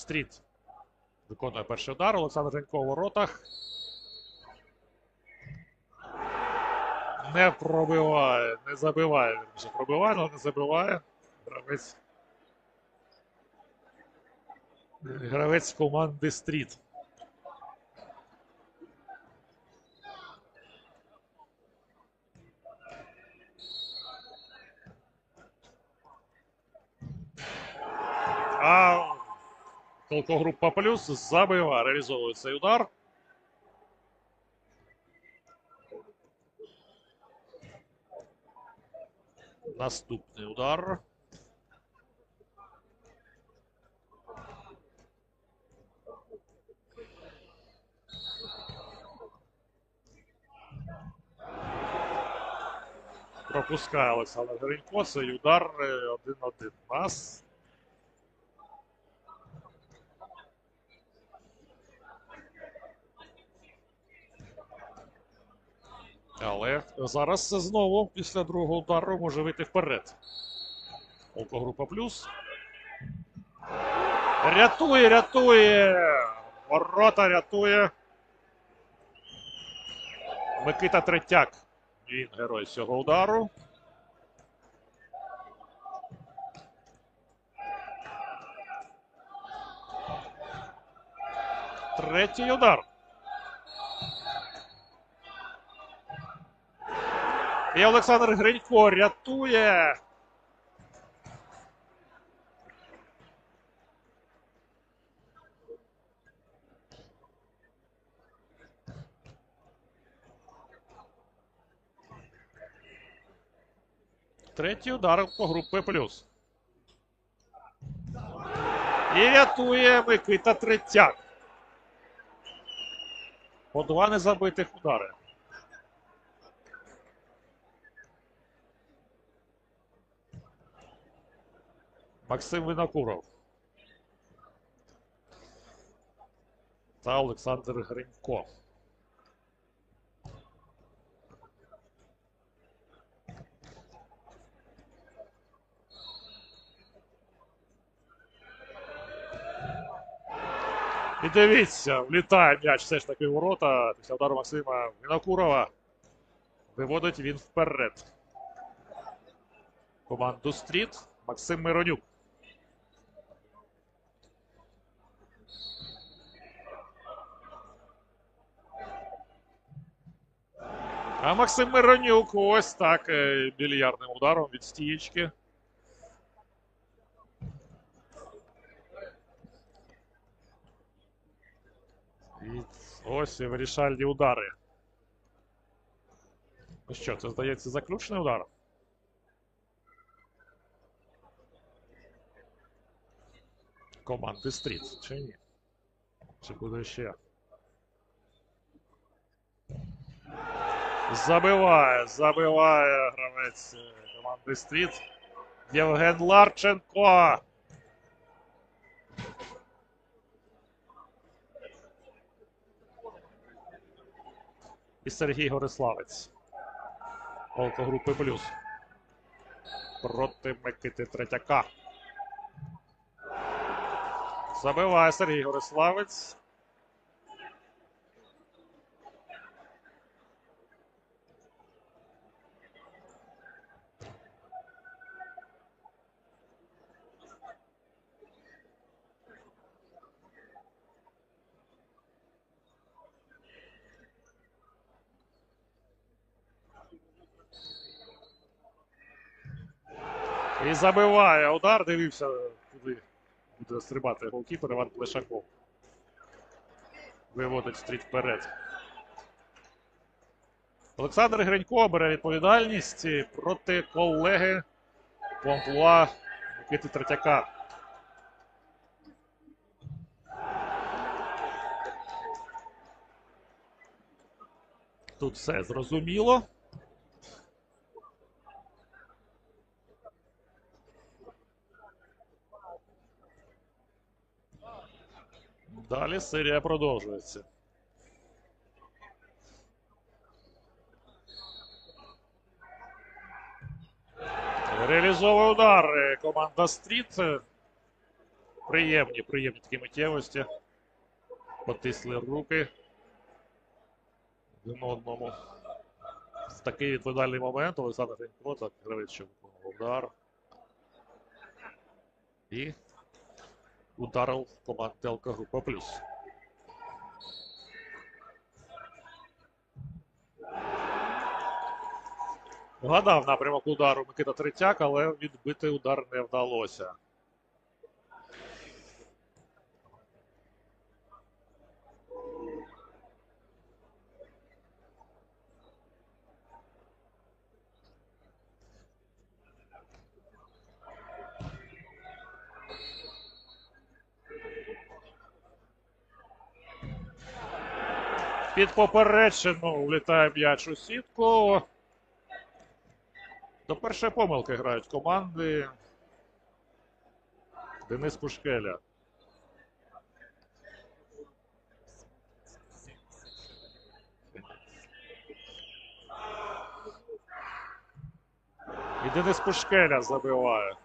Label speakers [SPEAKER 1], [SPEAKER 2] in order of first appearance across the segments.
[SPEAKER 1] Стріт виконує перший удар. Олександр Женько у воротах. Не пробиває, не забиває. Пробиває, але не забиває. Гравець. Гравець команди Стріт. А Толкогрупа плюс забиває, реалізовує цей удар. Наступний удар. Пропускає Олександр Гринько. Цей удар е, 1-1. Нас Але зараз знову після другого удару може вийти вперед. Окогрупа плюс. Рятує, рятує! Ворота рятує. Микита Третяк. Він герой цього удару. Третій удар. І Олександр Гринько рятує. Третій удар по групи плюс. І рятує Микита Третяк. По два незабитих удари. Максим Винокуров. Та Олександр Гринько. І дивіться, влітає м'яч все ж таки в ворота. Після удару Максима Винокурова. Виводить він вперед. Команду Стріт Максим Миронюк. А Максим Миронюк ось так е, більярдним ударом від стієчки. І ось і вирішальні удари. Ну що, це здається заключний удар? Команди Стріт, чи ні? Чи буде ще? Забиває, забиває гравець е, команди Стріт. Євген Ларченко. І Сергій Гориславець. Групи плюс. Проти Микити Третяка. Забиває Сергій Гориславець. І забиває удар. Дивився, куди буде стрибати голкіпер Іван Плешаков. Виводить стріт вперед. Олександр Гринько бере відповідальність проти колеги по амплуа Микити Третяка. Тут все зрозуміло. Далі серія продовжується. Реалізовує удар е, команда Стріт. Е, Приємні, приємні такі миттєвості. Потисли руки один одному. В такий відповідальний момент Олександр Гринько, так гравець, що удар. І ударив команди ЛК Група Плюс. Вгадав напрямок удару Микита Третяк, але відбити удар не вдалося. Під поперечину влітає м'яч у сітку. До першої помилки грають команди. Денис Пушкеля. І Денис Пушкеля забиває.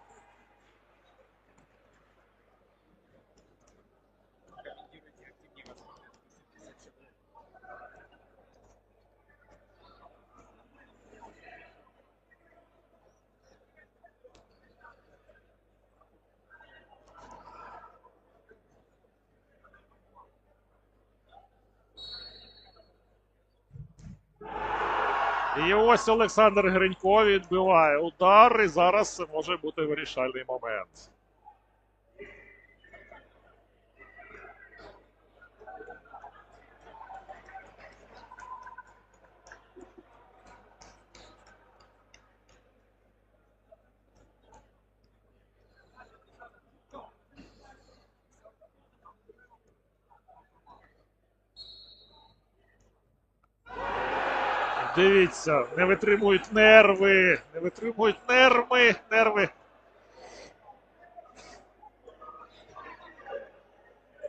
[SPEAKER 1] І ось Олександр Гринько відбиває удар, і зараз це може бути вирішальний момент. Дивіться, не витримують нерви, не витримують нерви, нерви.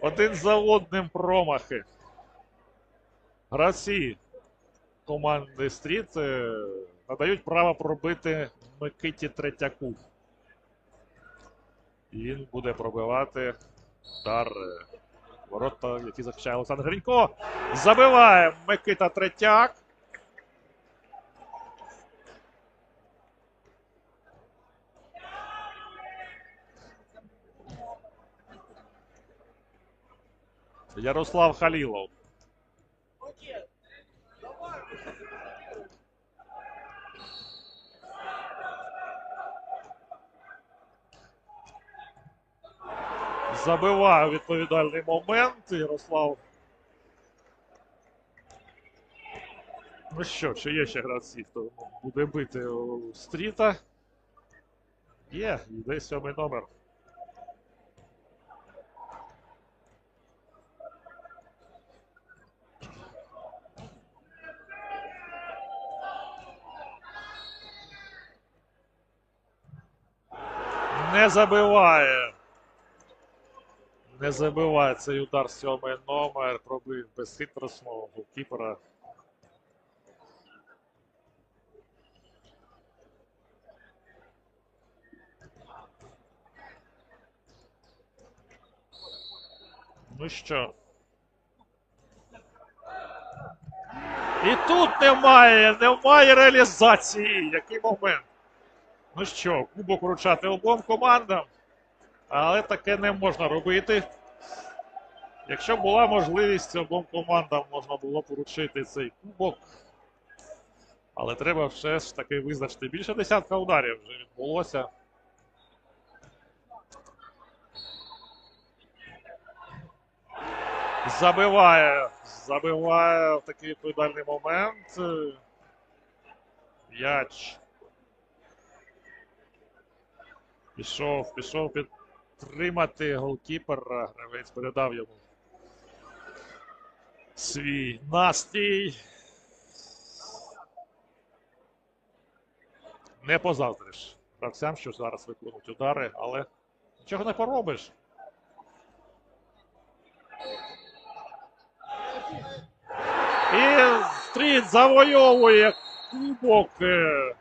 [SPEAKER 1] Один за одним промахи. Гравці команди Стріт е, надають право пробити Микиті Третяку. Він буде пробивати удар. е, Ворота, які захищає Олександр Гринько. Забиває Микита Третяк. Ярослав Халілов. Забиває у відповідальний момент. Ярослав. Ну що, чи є ще гравці, хто буде бити у стріта? Є, йде сьомий номер. Не забиває. Не забиває цей удар сьомий номер. Пробив безхитросного голкіпера. Ну що? І тут немає, немає реалізації. Який момент? Ну що, кубок вручати обом командам, але таке не можна робити. Якщо була можливість, обом командам можна було б вручити цей кубок. Але треба все ж таки визначити. Більше десятка ударів вже відбулося. Забиває. Забиває в такий відповідальний момент. М'яч. Пішов, пішов підтримати голкіпера. Гравець передав йому свій настій. Не позавтриш гравцям, що зараз виконують удари, але нічого не поробиш. І стріт завойовує кубок. е,